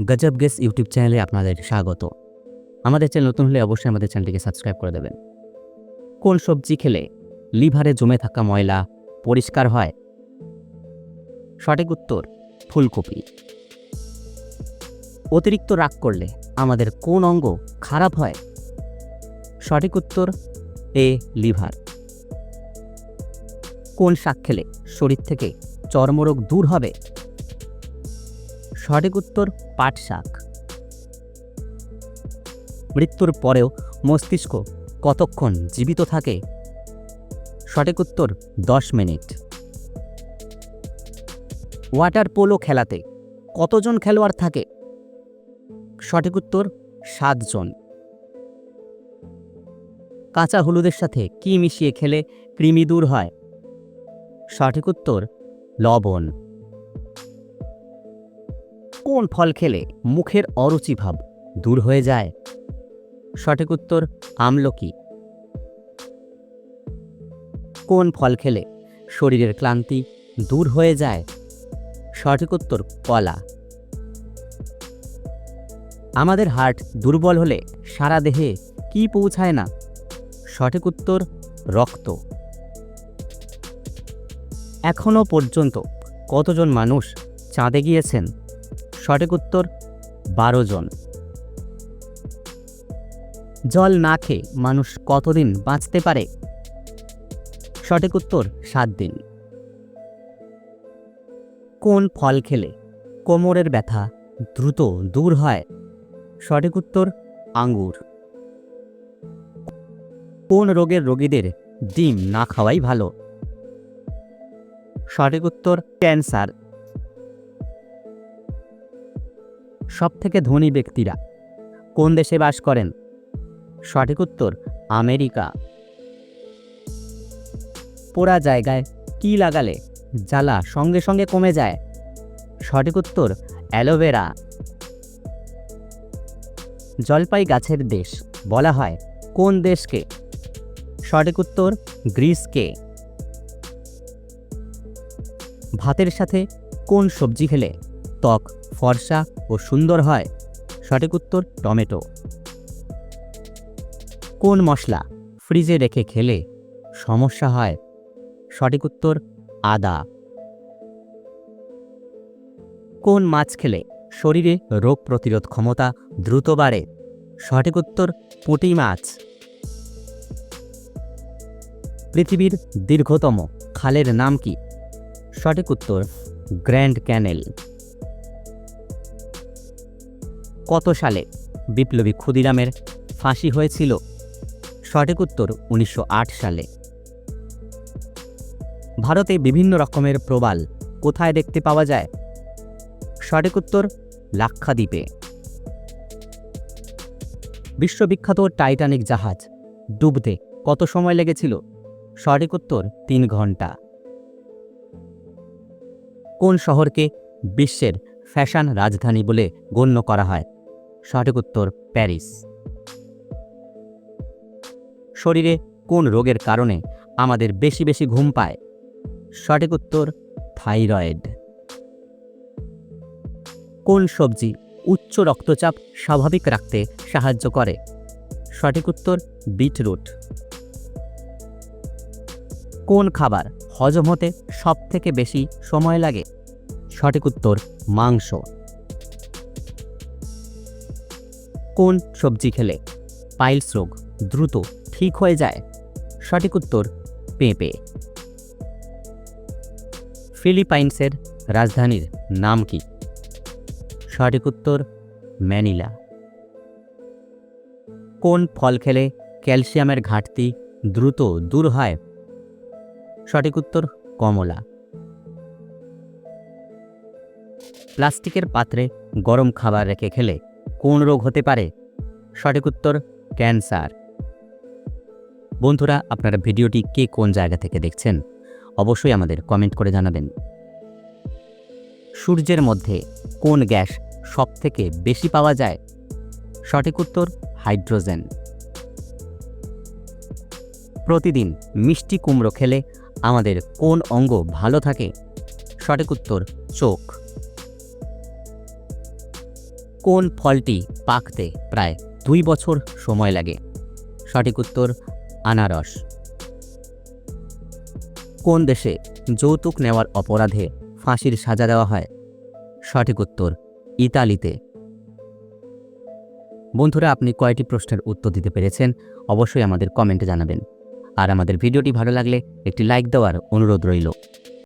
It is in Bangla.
গজব গেস ইউটিউব চ্যানেলে আপনাদের স্বাগত। আমাদের চ্যানেল নতুন হলে অবশ্যই আমাদের চ্যানেলটিকে সাবস্ক্রাইব করে দেবেন। কোন সবজি খেলে লিভারে জমে থাকা ময়লা পরিষ্কার হয়? সঠিক উত্তর, ফুলকপি। অতিরিক্ত রাগ করলে আমাদের কোন অঙ্গ খারাপ হয়? সঠিক উত্তর, এ, লিভার। কোন শাক খেলে শরীর থেকে চর্মরোগ দূর হবে? সঠিক উত্তর পাট শাক মৃত্যুর পরেও মস্তিষ্ক কতক্ষণ জীবিত থাকে? সঠিক উত্তর, দশ মিনিট। ওয়াটার পোলো খেলাতে কতজন খেলোয়াড় থাকে? সঠিক উত্তর, সাতজন। কাঁচা হলুদের সাথে কি মিশিয়ে খেলে কৃমি দূর হয়? সঠিক উত্তর, লবণ। কোন ফল খেলে মুখের অরুচি ভাব দূর হয়ে যায়? সঠিক উত্তর, আমলকি। কোন ফল খেলে শরীরের ক্লান্তি দূর হয়ে যায়? সঠিক উত্তর, কলা। আমাদের হার্ট দুর্বল হলে সারা দেহে কি পৌঁছায় না? সঠিক উত্তর, রক্ত। এখনও পর্যন্ত কতজন মানুষ চাঁদে গিয়েছেন? সঠিক উত্তর, বারো জন। জল না খেয়ে মানুষ কতদিন বাঁচতে পারে? সঠিক উত্তর, সাত দিন। কোন ফল খেলে কোমরের ব্যথা দ্রুত দূর হয়? সঠিক উত্তর, আঙ্গুর। কোন রোগের রোগীদের ডিম না খাওয়াই ভালো? সঠিক উত্তর, ক্যান্সার। সব থেকে ধনী ব্যক্তিরা। কোন দেশে বাস করেন? সঠিক উত্তর, আমেরিকা। পোড়া জায়গায় কি লাগালে জ্বালা সঙ্গে সঙ্গে কমে যায়? সঠিক উত্তর, অ্যালোভেরা। জলপাই গাছের দেশ, বলা হয় কোন দেশকে? সঠিক উত্তর, গ্রিসকে। ভাতের সাথে কোন সবজি খেলে ত্বক ফর্সা ও সুন্দর হয়। সঠিক উত্তর, টমেটো। কোন মশলা ফ্রিজে রেখে খেলে সমস্যা হয়? সঠিক উত্তর, আদা। কোন মাছ খেলে শরীরে রোগ প্রতিরোধ ক্ষমতা দ্রুত বাড়ে? সঠিক উত্তর, পুঁটি মাছ। পৃথিবীর দীর্ঘতম খালের নাম কি? সঠিক উত্তর, গ্র্যান্ড ক্যানেল। কত সালে? বিপ্লবী ক্ষুদিরামের ফাঁসি হয়েছিল সঠিক উত্তর উনিশশো আট সালে। ভারতে বিভিন্ন রকমের প্রবাল কোথায় দেখতে পাওয়া যায়? সঠিক উত্তর লাক্ষাদ্বীপে। বিশ্ববিখ্যাত টাইটানিক জাহাজ ডুবতে কত সময় লেগেছিল? সঠিক উত্তর তিন ঘণ্টা কোন শহরকে বিশ্বের ফ্যাশন রাজধানী বলে গণ্য করা হয়? সঠিক উত্তর প্যারিস। শরীরে কোন রোগের কারণে আমাদের বেশি বেশি ঘুম পায়? সঠিক উত্তর, থাইরয়েড। কোন সবজি উচ্চ রক্তচাপ স্বাভাবিক রাখতে সাহায্য করে? সঠিক উত্তর, বিটরুট। কোন খাবার হজম হতে সব থেকে বেশি সময় লাগে? সঠিক উত্তর, মাংস। কোন সবজি খেলে? পাইলস রোগ, দ্রুত, ঠিক হয়ে যায়? সঠিক উত্তর, পেঁপে। ফিলিপাইন্সের রাজধানীর নাম কি? সঠিক উত্তর, ম্যানিলা। কোন ফল খেলে ক্যালসিয়ামের ঘাটতি দ্রুত দূর হয়? সঠিক উত্তর, কমলা। প্লাস্টিকের পাত্রে গরম খাবার রেখে খেলে কোন রোগ হতে পারে? সঠিক উত্তর, ক্যান্সার। বন্ধুরা, আপনারা ভিডিওটি কে কোন জায়গা থেকে দেখছেন? অবশ্যই আমাদের কমেন্ট করে জানাবেন। সূর্যের মধ্যে কোন গ্যাস সব থেকে বেশি পাওয়া যায়? সঠিক উত্তর, হাইড্রোজেন। প্রতিদিন মিষ্টি কুমড়ো খেলে আমাদের কোন অঙ্গ ভালো থাকে? সঠিক উত্তর, চোখ। কোন ফলটি পাকতে প্রায় দুই বছর সময় লাগে? সঠিক উত্তর, আনারস। কোন দেশে যৌতুক নেওয়ার অপরাধে ফাঁসির সাজা দেওয়া হয়? সঠিক উত্তর, ইতালিতে। বন্ধুরা, আপনি কয়টি প্রশ্নের উত্তর দিতে পেরেছেন? অবশ্যই আমাদের কমেন্টে জানাবেন। আর আমাদের ভিডিওটি ভালো লাগলে একটি লাইক দেওয়ার অনুরোধ রইল।